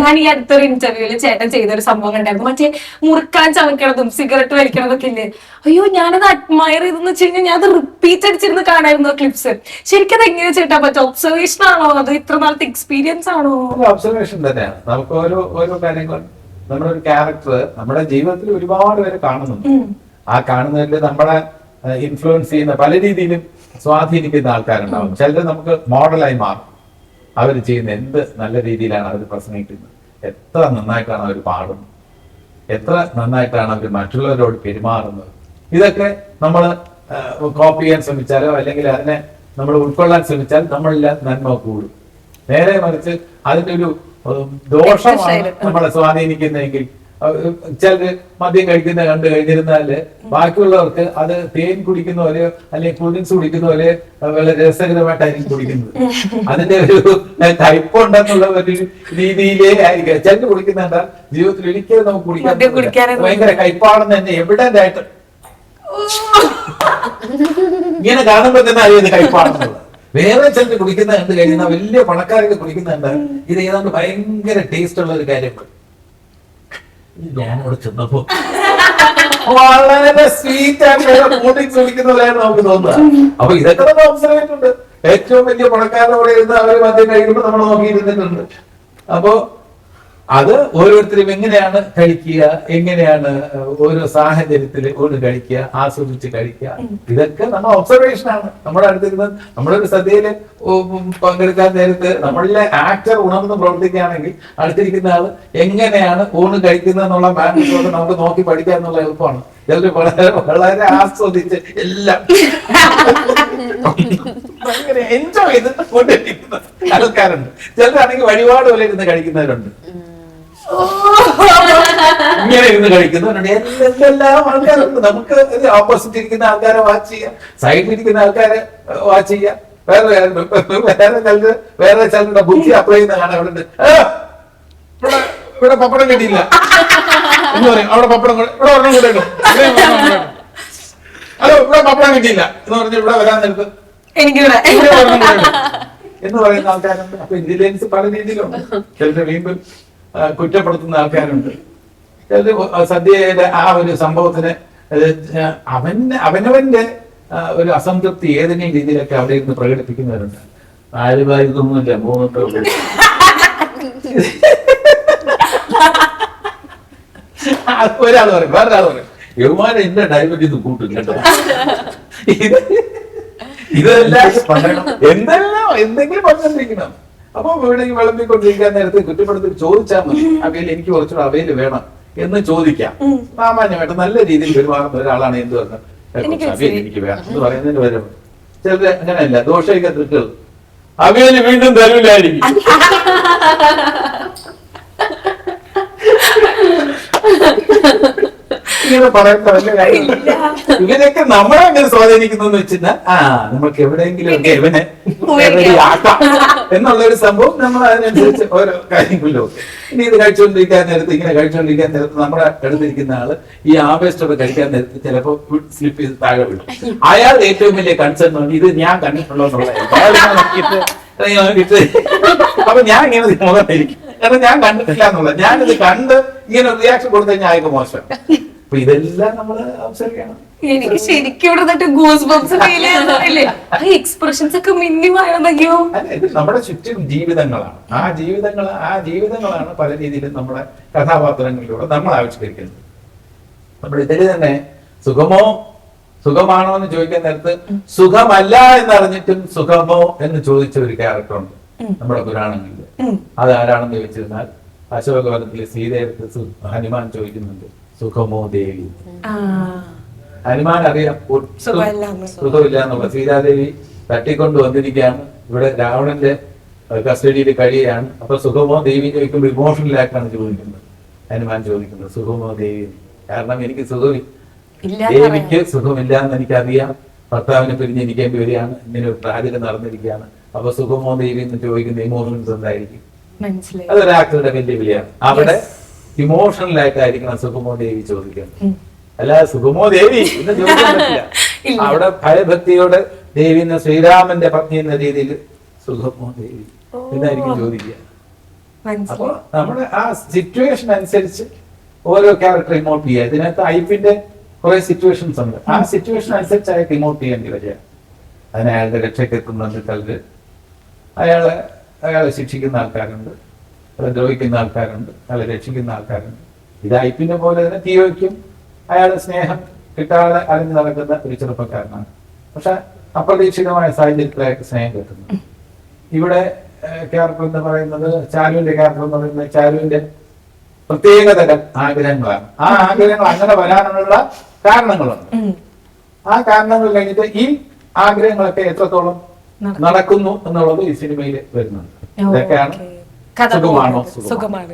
ഞാൻ ഈ അടുത്തൊരു ഇന്റർവ്യൂവിൽ ചേട്ടൻ ചെയ്തൊരു സംഭവം ഉണ്ടായിരുന്നു മറ്റേ മുറുക്കാൻ ചമക്കണതും സിഗരറ്റ് വലിക്കണതൊക്കെ ഇല്ലേ അയ്യോ ഞാനത് അഡ്മയർ ചെയ്തെന്ന് വെച്ച് കഴിഞ്ഞാൽ ഞാൻ അത് റിപ്പീറ്റ് അടിച്ചിരുന്ന് കാണായിരുന്നു ക്ലിപ്സ് ശരിക്കും അത് എങ്ങനെ ചേട്ടാ പറ്റും ഒബ്സർവേഷൻ ആണോ? അത് ഇത്ര നാളത്തെ എക്സ്പീരിയൻസ് ആണോ? ഒബ്സർവേഷൻ തന്നെയാണ്. നമുക്ക് ഓരോ ഓരോ കാര്യങ്ങൾ നമ്മുടെ ഒരു ക്യാരക്ടർ നമ്മുടെ ജീവിതത്തിൽ ഒരുപാട് പേര് കാണുന്നുണ്ട്. ആ കാണുന്നതിൽ നമ്മളെ ഇൻഫ്ലുവൻസ് ചെയ്യുന്ന പല രീതിയിലും സ്വാധീനിക്കുന്ന ആൾക്കാരുണ്ടാവും. ചിലർ നമുക്ക് മോഡലായി മാറും. അവർ ചെയ്യുന്ന എന്ത് നല്ല രീതിയിലാണ് അവർ പ്രസംഗിക്കുന്നത്? എത്ര നന്നായിട്ടാണ് അവർ പാടുന്നത്? എത്ര നന്നായിട്ടാണ് അവർ മറ്റുള്ളവരോട് പെരുമാറുന്നത്? ഇതൊക്കെ നമ്മൾ കോപ്പി ചെയ്യാൻ ശ്രമിച്ചാലോ അല്ലെങ്കിൽ അതിനെ നമ്മൾ ഉൾക്കൊള്ളാൻ ശ്രമിച്ചാൽ നമ്മളിൽ നന്മ കൂടും. നേരെ മറിച്ച് അതിന്റെ ഒരു ദോഷമാണ് നമ്മളെ സ്വാധീനിക്കുന്നതെങ്കിൽ ചിലര് മദ്യം കഴിക്കുന്ന കണ്ടു കഴിഞ്ഞിരുന്നാൽ ബാക്കിയുള്ളവർക്ക് അത് തേൻ കുടിക്കുന്ന പോലെ അല്ലെങ്കിൽ കൂൾഡ്രിങ്ക്സ് കുടിക്കുന്ന പോലെ വളരെ രസകരമായിട്ടായിരിക്കും കുടിക്കുന്നത്. അതിന്റെ ഒരു കയ്പുണ്ടെന്നുള്ള ഒരു രീതിയിലേ ആയിരിക്കും. ചിലര് കുടിക്കുന്നുണ്ട് ജീവിതത്തിൽ ഒരിക്കലും നമുക്ക് കുടിക്കാൻ ഭയങ്കര കയ്പാണെന്ന് തന്നെ എവിഡന്റ് ആയിട്ട് ഇങ്ങനെ കാണുമ്പോ തന്നെ അറിയാം ഇത് കയ്പാണെന്നുള്ളത് വേറെ ചിലർ കുടിക്കുന്ന കണ്ട് കഴിഞ്ഞാൽ വലിയ പണക്കാരൊക്കെ കുടിക്കുന്നുണ്ട് ഇത് ഏതാണ്ട് ഭയങ്കര ടേസ്റ്റ് ഉള്ള ഒരു കാര്യമാണ്. ഞാനവിടെ ചെന്നപ്പോ വളരെ സ്വീറ്റ് ആയിട്ട് പോലെയാണ് നമുക്ക് തോന്നുന്നത്. അപ്പൊ ഇതൊക്കെ നമ്മൾ ഒബ്സർവ് ഏറ്റവും വലിയ പണക്കാരോടെ ഇരുന്ന് അവർ മദ്യം കഴിക്കുമ്പോൾ നമ്മൾ നോക്കിയിരുന്നിട്ടുണ്ട്. അപ്പോ അത് ഓരോരുത്തരും എങ്ങനെയാണ് കഴിക്കുക എങ്ങനെയാണ് ഓരോ സാഹചര്യത്തിൽ കൊണ്ട് കഴിക്കുക ആസ്വദിച്ച് കഴിക്കുക. ഇതൊക്കെ നമ്മൾ ഒബ്സർവേഷൻ ആണ്. നമ്മുടെ അടുത്തിരുന്ന് നമ്മളൊരു സദ്യയിൽ പങ്കെടുക്കാൻ നേരത്ത് നമ്മളിലെ ആക്ടർ ഉണർന്ന് പ്രവർത്തിക്കുകയാണെങ്കിൽ അടുത്തിരിക്കുന്ന ആൾ എങ്ങനെയാണ് ഊണ് കഴിക്കുന്നത് എന്നുള്ള മാനേജോട് നമുക്ക് നോക്കി പഠിക്കുക എന്നുള്ള എളുപ്പമാണ്. ചിലർ വളരെ വളരെ ആസ്വദിച്ച് എല്ലാം. ഭയങ്കര എൻജോയ് ചെയ്ത് കൊണ്ടിരിക്കുന്ന ആൾക്കാരുണ്ട്. ചിലരാണെങ്കിൽ വഴിപാട് പോലെ ഇരുന്ന് കഴിക്കുന്നവരുണ്ട്. ഇങ്ങനെ ഇരുന്ന് കഴിക്കുന്നുണ്ട് എന്തെല്ലാം ആൾക്കാരുണ്ട്. നമുക്ക് ഓപ്പോസിറ്റ് ഇരിക്കുന്ന ആൾക്കാരെ വാച്ച് ചെയ്യാം. സൈഡിൽ ഇരിക്കുന്ന ആൾക്കാരെ വാച്ച് ചെയ്യാം. വേറെ വേറെ ചിലത് വേറെ ചിലരുടെ ബുദ്ധി അപ്ലൈ ചെയ്യുന്ന കാണാൻ അവിടെ ഉണ്ട്. ഇവിടെ പപ്പടം കിട്ടിയില്ല. എന്ന് പറയും. അവിടെ പപ്പടം ഇവിടെ ഒരെണ്ണം കൂടെ ഇടും ഇവിടെ പപ്പടം കിട്ടിയില്ല. എന്ന് പറഞ്ഞ് ഇവിടെ വരാൻ നിൽക്ക്. എന്ന് പറയുന്ന ആൾക്കാരുണ്ട്. അപ്പൊ ഇന്റലിജൻസ് പല രീതിയിലുണ്ട്. ചിലരുടെ വീണ്ടും കുറ്റപ്പെടുത്തുന്ന ആൾക്കാരുണ്ട്. സദ്യയുടെ ആ ഒരു സംഭവത്തിന് അവന് അവനവന്റെ ഒരു അസംതൃപ്തി ഏതെങ്കിലും രീതിയിലൊക്കെ അവിടെ ഇരുന്ന് പ്രകടിപ്പിക്കുന്നവരുണ്ട്. നാല് മൂന്നൊക്കെ ഉള്ളൂ. അത് ഒരാൾ പറയും വേറൊരാൾ പറയും യൗമാനം എന്റെ ഡയബറ്റീസ് കൂട്ടും കേട്ടോ. ഇത് ഇതെല്ലാം എന്തെല്ലാം എന്തെങ്കിലും പറഞ്ഞോണ്ടിരിക്കണം അപ്പൊ വീണെങ്കിൽ വിളമ്പിക്കൊണ്ടിരിക്കാൻ നേരത്ത് കുറ്റപ്പെടുത്തി ചോദിച്ചാൽ മതി. അവയിൽ എനിക്ക് കുറച്ചുകൂടെ അവയിൽ വേണം എന്ന് ചോദിക്കാം. സാമാന്യമായിട്ട് നല്ല രീതിയിൽ പെരുമാറുന്ന ഒരാളാണ് എന്ത് പറഞ്ഞത് എനിക്ക് അവിയൽ എനിക്ക് വേണം. എന്ന് പറയുന്നതിന് പകരം ചിലത് അങ്ങനെയല്ല ദോഷയൊക്കെ തൃക്കൾ അവയിൽ വീണ്ടും തരൂലായിരിക്കും. ഇങ്ങനെ പറയാൻ വല്ല കാര്യമില്ല. ഇവരൊക്കെ നമ്മളെ അങ്ങനെ സ്വാധീനിക്കുന്നു വെച്ചാൽ ആ നമുക്ക് എവിടെയെങ്കിലും ഒക്കെ ഇവനെ ആക്കാം. എന്നുള്ള ഒരു സംഭവം നമ്മൾ അതിനനുസരിച്ച് ഓരോ കാര്യങ്ങളിലും ഇനി ഇത് കഴിച്ചുകൊണ്ടിരിക്കാൻ നേരത്ത് ഇങ്ങനെ കഴിച്ചുകൊണ്ടിരിക്കാൻ നേരത്ത് നമ്മുടെ അടുത്തിരിക്കുന്ന ആൾ ഈ ആവേശത്തോടെ കഴിക്കാൻ നേരത്ത് ചിലപ്പോ സ്ലിപ്പ് ചെയ്ത് താഴെ വിടും. അയാൾ ഏറ്റവും വലിയ കൺസേൺ ഇത് ഞാൻ കണ്ടിട്ടുള്ളൂ എന്നുള്ളത് അപ്പൊ ഞാൻ ഇങ്ങനെ മുഖത്തായിരിക്കും കാരണം ഞാൻ കണ്ടിട്ടില്ല എന്നുള്ളത് ഞാനിത് കണ്ട് ഇങ്ങനെ റിയാക്ഷൻ കൊടുത്തു കഴിഞ്ഞാൽ അയാൾക്ക് മോശം അപ്പൊ ഇതെല്ലാം നമ്മൾ അവസരിക്കണം. എനിക്ക് ശരിക്കും ഇവിടെ നിന്നിട്ട് ഗൂസ് ബംസ് ഫീൽ ചെയ്യുന്നില്ലേ ആ എക്സ്പ്രഷൻസ് ഒക്കെ മിന്നിമായോ ഇത് നമ്മുടെ ചുറ്റും ജീവിതങ്ങളാണ്. ആ ജീവിതങ്ങൾ ആ ജീവിതങ്ങളാണ് പല രീതിയിലും നമ്മുടെ കഥാപാത്രങ്ങളിലൂടെ നമ്മൾ ആവിഷ്കരിക്കുന്നത്. നമ്മൾ ഇതിൽ തന്നെ സുഖമോ സുഖമാണോ എന്ന് ചോദിക്കാൻ നേരത്ത് സുഖമല്ല എന്നറിഞ്ഞിട്ടും സുഖമോ എന്ന് ചോദിച്ച ഒരു ക്യാരക്ടറുണ്ട് നമ്മുടെ പുരാണങ്ങളിൽ അത് ആരാണെന്ന് ചോദിച്ചിരുന്നാൽ അശോകവനത്തിലെ സീതയെടുത്ത് ഹനുമാൻ ചോദിക്കുന്നുണ്ട്. സുഖമോ ദേവി ഹനുമാൻ അറിയാം. സുഖമില്ല എന്നുള്ള സീതാദേവി തട്ടിക്കൊണ്ട് വന്നിരിക്കുകയാണ് ഇവിടെ രാവണന്റെ കസ്റ്റഡിയിൽ കഴിയുകയാണ്. അപ്പൊ സുഖമോ ദേവി ചോദിക്കുമ്പോൾ ഇമോഷണലായിട്ടാണ് ചോദിക്കുന്നത്. ഹനുമാൻ ചോദിക്കുന്നത് സുഖമോ ദേവി കാരണം എനിക്ക് സുഖമില്ല ദേവിക്ക് സുഖമില്ല എന്ന് എനിക്കറിയാം. ഭർത്താവിനെ പിരിഞ്ഞിരിക്കേണ്ടി വരികയാണ്. ഇങ്ങനെ ഒരു ട്രാജഡി നടന്നിരിക്കുകയാണ്. അപ്പൊ സുഖമോ ദേവി എന്ന് ചോദിക്കുന്ന ഇമോഷൻസ് എന്തായിരിക്കും? മനസ്സിലായി. അതൊരു ആക്ടറുടെ വെല്ലുവിളിയാണ് അവിടെ ഇമോഷണൽ ആയിട്ടായിരിക്കണം സുഖമോ ദേവി ചോദിക്കുന്നത്. അല്ല സുഖമോ ദേവി എന്ന് ചോദിക്കാൻ പറ്റില്ല. അവിടെ ഭയഭക്തിയോട് ദേവി എന്ന ശ്രീരാമന്റെ പത്നി എന്ന രീതിയിൽ സുഖമോ ദേവി എന്നായിരിക്കും ചോദിക്കുക. അപ്പൊ നമ്മുടെ ആ സിറ്റുവേഷൻ അനുസരിച്ച് ഓരോ ക്യാരക്ടർ ഇമോട്ട് ചെയ്യുക. ഇതിനകത്ത് ഐപ്പിന്റെ കുറെ സിറ്റുവേഷൻസ് ഉണ്ട്. ആ സിറ്റുവേഷൻ അനുസരിച്ച് അയാൾക്ക് ഇമോട്ട് ചെയ്യേണ്ടി വരിക. അതിന് അയാളുടെ രക്ഷയ്ക്ക് എത്തുന്നുണ്ട് ചിലര് അയാളെ അയാളെ ശിക്ഷിക്കുന്ന ആൾക്കാരുണ്ട്. അയാളെ ദ്രോഹിക്കുന്ന ആൾക്കാരുണ്ട് അയാളെ രക്ഷിക്കുന്ന ആൾക്കാരുണ്ട്. ഇത് പോലെ തന്നെ തീവയ്ക്കും അയാളെ സ്നേഹം കിട്ടാതെ അലഞ്ഞു നടക്കുന്ന ഒരു ചെറുപ്പക്കാരനാണ്. പക്ഷെ അപ്രതീക്ഷിതമായ സാഹചര്യത്തിൽ അയാൾക്ക് സ്നേഹം കിട്ടുന്നു. ഇവിടെ ക്യാരക്ടർ എന്ന് പറയുന്നത് ചാരുവിന്റെ ക്യാരക്ടർ എന്ന് പറയുന്നത് ചാരുവിന്റെ പ്രത്യേകതരം ആഗ്രഹങ്ങളാണ്. ആ ആഗ്രഹങ്ങൾ അങ്ങനെ വരാനുള്ള കാരണങ്ങളുണ്ട്. ആ കാരണങ്ങൾ കഴിഞ്ഞിട്ട് ഈ ആഗ്രഹങ്ങളൊക്കെ എത്രത്തോളം നടക്കുന്നു എന്നുള്ളത് ഈ സിനിമയിൽ വരുന്നുണ്ട്. ഓ, ഇതൊക്കെയാണ് okay. കഥ സുഖമാണോ പോകുന്നത്. സുഖമാണ്